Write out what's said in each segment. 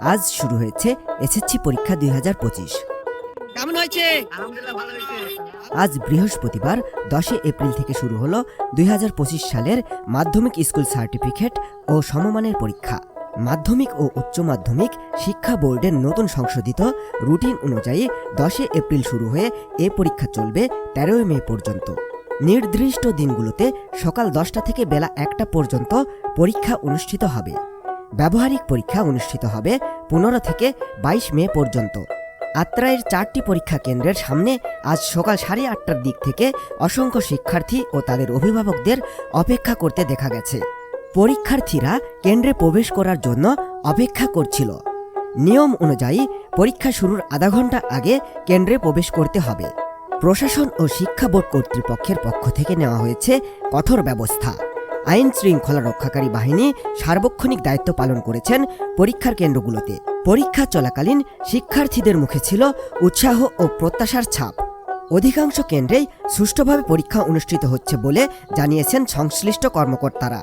আজ শুরু হয়েছে এসএসসি পরীক্ষা দুই হাজার পঁচিশ। কেমন হয়েছে? আজ বৃহস্পতিবার দশই এপ্রিল থেকে শুরু হলো দুই হাজার পঁচিশ সালের মাধ্যমিক স্কুল সার্টিফিকেট ও সমমানের পরীক্ষা। মাধ্যমিক ও উচ্চ মাধ্যমিক শিক্ষা বোর্ডের নতুন সংশোধিত রুটিন অনুযায়ী দশে এপ্রিল শুরু হয়ে এ পরীক্ষা চলবে তেরোই মে পর্যন্ত। নির্দিষ্ট দিনগুলোতে সকাল দশটা থেকে বেলা একটা পর্যন্ত পরীক্ষা অনুষ্ঠিত হবে। ব্যবহারিক পরীক্ষা অনুষ্ঠিত হবে পনেরো থেকে বাইশ মে পর্যন্ত। আত্রাইয়ের চারটি পরীক্ষা কেন্দ্রের সামনে আজ সকাল সাড়ে আটটার দিক থেকে অসংখ্য শিক্ষার্থী ও তাদের অভিভাবকদের অপেক্ষা করতে দেখা গেছে। পরীক্ষার্থীরা কেন্দ্রে প্রবেশ করার জন্য অপেক্ষা করছিল। নিয়ম অনুযায়ী পরীক্ষা শুরুর আধা ঘণ্টা আগে কেন্দ্রে প্রবেশ করতে হবে। প্রশাসন ও শিক্ষা বোর্ড কর্তৃপক্ষের পক্ষ থেকে নেওয়া হয়েছে কঠোর ব্যবস্থা। আইন শৃঙ্খলা রক্ষাকারী বাহিনী সার্বক্ষণিক দায়িত্ব পালন করেছেন পরীক্ষার কেন্দ্রগুলোতে। পরীক্ষা চলাকালীন শিক্ষার্থীদের মুখে ছিল উৎসাহ ও প্রত্যাশার ছাপ। অধিকাংশ কেন্দ্রেই সুষ্ঠুভাবে পরীক্ষা অনুষ্ঠিত হচ্ছে বলে জানিয়েছেন সংশ্লিষ্ট কর্মকর্তারা।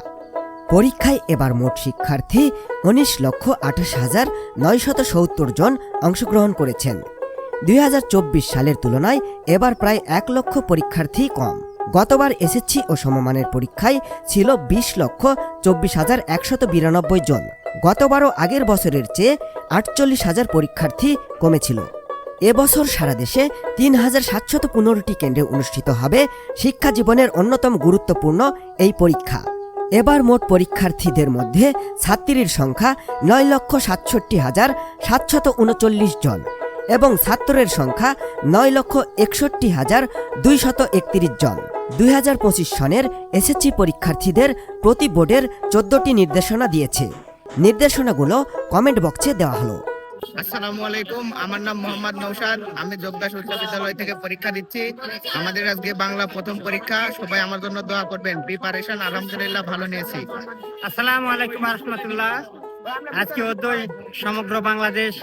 পরীক্ষায় এবার মোট শিক্ষার্থী উনিশ লক্ষ আঠাশ হাজার নয়শত সত্তর জন অংশগ্রহণ করেছেন। দুই হাজার চব্বিশ সালের তুলনায় এবার প্রায় এক লক্ষ পরীক্ষার্থী কম। গতবার এসএসসি ও সমমানের পরীক্ষায় ছিল বিশ লক্ষ চব্বিশ হাজার একশত বিরানব্বই জন। গতবারও আগের বছরের চেয়ে আটচল্লিশ হাজার পরীক্ষার্থী কমেছিল। এবছর সারা দেশে তিন হাজার সাতশত পনেরোটি কেন্দ্রে অনুষ্ঠিত হবে শিক্ষা জীবনের অন্যতম গুরুত্বপূর্ণ এই পরীক্ষা। এবার মোট পরীক্ষার্থীদের মধ্যে ছাত্রীর সংখ্যা নয় লক্ষ সাতষট্টি হাজার সাতশত উনচল্লিশ জন এবং ছাত্রের সংখ্যা নয় লক্ষ একষট্টি হাজার দুইশত একত্রিশ জন। দুই হাজার পঁচিশ সনের এসএসসি পরীক্ষার্থীদের প্রতি বোর্ডের চোদ্দটি নির্দেশনা দিয়েছে। নির্দেশনাগুলো কমেন্ট বক্সে দেওয়া হলো। আসসালামু আলাইকুম আমার নাম মোহাম্মদ নৌসাদ আমি যোগদাস উচ্চ বিদ্যালয় থেকে পরীক্ষা দিচ্ছি। আমাদের আজকে বাংলা প্রথম পরীক্ষা। সবাই আমার জন্য দোয়া করবেন। প্রিপারেশন আলহামদুলিল্লাহ ভালো নিয়েছি। আসসালামু আলাইকুম রহমতুল্লাহ আজকে অধ্যয় সমগ্র বাংলাদেশ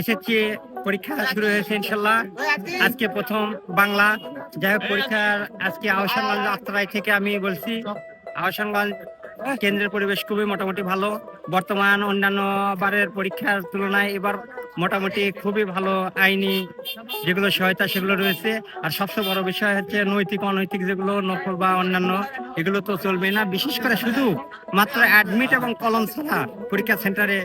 এসেছি পরীক্ষা শুরু হয়েছে ইনশাল্লাহ। আজকে প্রথম বাংলা। যাই হোক পরীক্ষার আজকে আহসানগঞ্জ আত্রাই থেকে আমি বলছি। আহসানগঞ্জ কেন্দ্রের পরিবেশ খুবই মোটামুটি ভালো। বর্তমান অন্যান্য বারের পরীক্ষার তুলনায় এবার মোটামুটি খুবই ভালো আইনি যেগুলো সহায়তা সেগুলো রয়েছে। আর সবচেয়ে বড় বিষয় হচ্ছে নৈতিক অনৈতিক যেগুলো নকল বা অন্যান্য এগুলো তো চলবে না। বিশেষ করে শুধু মাত্র অ্যাডমিট এবং কলম ছাড়া পরীক্ষা সেন্টারে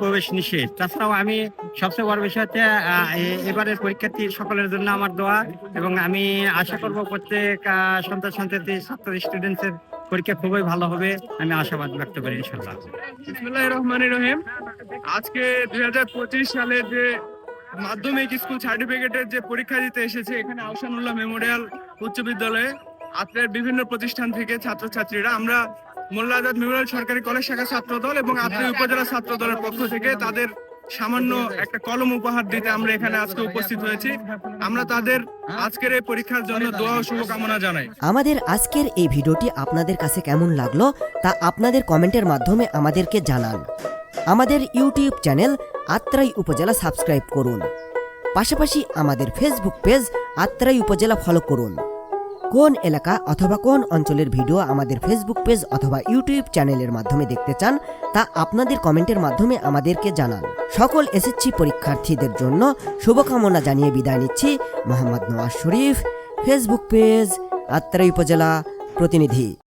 প্রবেশ নিষেধ। তাছাড়াও আমি সবচেয়ে বড় বিষয় হচ্ছে এবারের পরীক্ষার্থী সকলের জন্য আমার দোয়া এবং আমি আশা করব প্রত্যেক সন্তান সন্ততি, ছাত্র স্টুডেন্টসের পরীক্ষা খুবই ভালো হবে। আমি আশাবাদ ব্যক্ত করি ইনশাল্লাহ বিসমুল্লাহ রহমান রহিম। আজকে দুই হাজার পঁচিশ সালের যে মাধ্যমিক স্কুল সার্টিফিকেটের যে পরীক্ষা দিতে এসেছে, এখানে আহসানুল্লাহ মেমোরিয়াল উচ্চ বিদ্যালয়ে, আপনার বিভিন্ন প্রতিষ্ঠান থেকে ছাত্রছাত্রীরা, আমরা মোল্লা আজাদ মেমোরিয়াল সরকারি কলেজ শাখা ছাত্র দল এবং আত্রাই উপজেলা ছাত্র দলের পক্ষ থেকে তাদের সামান্য একটা কলম উপহার দিতে আমরা এখানে আজকে উপস্থিত হয়েছি। আমরা তাদের আজকের এই পরীক্ষার জন্য দোয়া ও শুভকামনা জানাই। আমাদের আজকের এই ভিডিওটি আপনাদের কাছে কেমন লাগল তা আপনাদের কমেন্টের মাধ্যমে আমাদেরকে জানান। আমাদের ইউটিউব চ্যানেল আত্রাই উপজেলা সাবস্ক্রাইব করুন। পাশাপাশি আমাদের ফেসবুক পেজ আত্রাই উপজেলা ফলো করুন। কোন এলাকা অথবা কোন অঞ্চলের ভিডিও আমাদের ফেসবুক পেজ অথবা ইউটিউব চ্যানেলের মাধ্যমে দেখতে চান, তা আপনাদের কমেন্টের মাধ্যমে আমাদেরকে জানান। সকল এসএসসি পরীক্ষার্থীদের জন্য শুভকামনা জানিয়ে বিদায় নিচ্ছি। মোহাম্মদ নওয়াজ শরীফ ফেসবুক পেজ আত্রাই উপজেলা প্রতিনিধি।